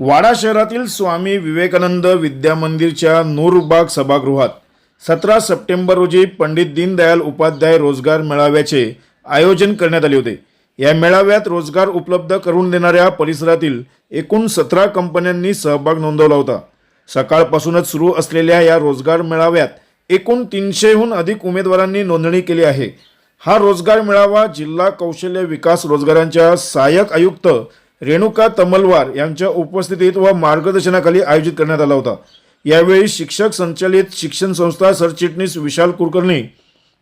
वाडा शहरातील स्वामी विवेकानंद विद्या मंदिरच्या नूरबाग सभागृहात सतरा सप्टेंबर रोजी पंडित दीनदयाल उपाध्याय रोजगार मेळाव्याचे आयोजन करण्यात आले होते. या मेळाव्यात रोजगार उपलब्ध करून देणाऱ्या परिसरातील एकूण सतरा कंपन्यांनी सहभाग नोंदवला होता. सकाळपासूनच सुरू असलेल्या या रोजगार मेळाव्यात एकूण तीनशेहून अधिक उमेदवारांनी नोंदणी केली आहे. हा रोजगार मेळावा जिल्हा कौशल्य विकास रोजगारांच्या सहाय्यक आयुक्त रेणुका तमलवार यांच्या उपस्थितीत व मार्गदर्शनाखाली आयोजित करण्यात आला होता. यावेळी शिक्षक संचालित शिक्षण संस्था सरचिटणीस विशाल कुलकर्णी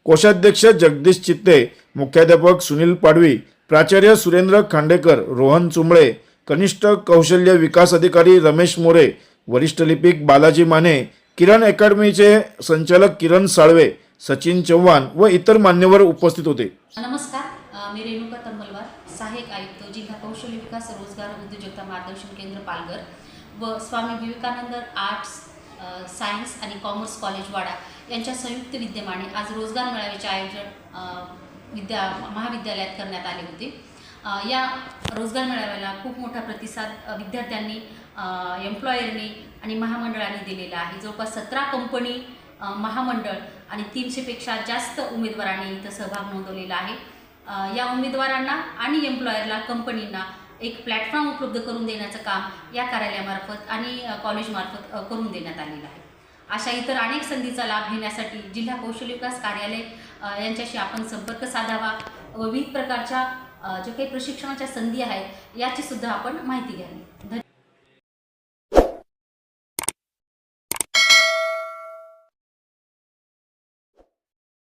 कोषाध्यक्ष जगदीश चित्ते मुख्याध्यापक सुनील पाडवी प्राचार्य सुरेंद्र खांडेकर रोहन चुंबळे कनिष्ठ कौशल्य विकास अधिकारी रमेश मोरे वरिष्ठ लिपिक बालाजी माने किरण अकॅडमीचे संचालक किरण साळवे सचिन चव्हाण व इतर मान्यवर उपस्थित होते. नमस्कार. मी रेणुका तंबलवार सहाय्यक आयुक्त जिल्हा कौशल्य विकास रोजगार उद्योजकता मार्गदर्शन केंद्र पालघर व स्वामी विवेकानंद आर्ट्स सायन्स आणि कॉमर्स कॉलेज वाडा यांच्या संयुक्त विद्यमाने आज रोजगार मेळाव्याचे आयोजन विद्या महाविद्यालयात करण्यात आले होते. या रोजगार मेळाव्याला खूप मोठा प्रतिसाद विद्यार्थ्यांनी एम्प्लॉयरनी आणि महामंडळाने दिलेला आहे. जवळपास सतरा कंपनी महामंडळ आणि तीनशेपेक्षा जास्त उमेदवारांनी इथं सहभाग नोंदवलेला आहे. या उमेदवारांना आणि एम्प्लॉयरला कंपनींना एक प्लॅटफॉर्म उपलब्ध करून देण्याचं काम या कार्यालयामार्फत आणि कॉलेजमार्फत करून देण्यात आलेलं आहे. अशा इतर अनेक संधीचा लाभ घेण्यासाठी जिल्हा कौशल्य विकास कार्यालय यांच्याशी आपण संपर्क साधावा व विविध प्रकारच्या जे ज्या काही प्रशिक्षणाच्या संधी आहेत याची सुद्धा आपण माहिती घ्यावी. धन्यवाद.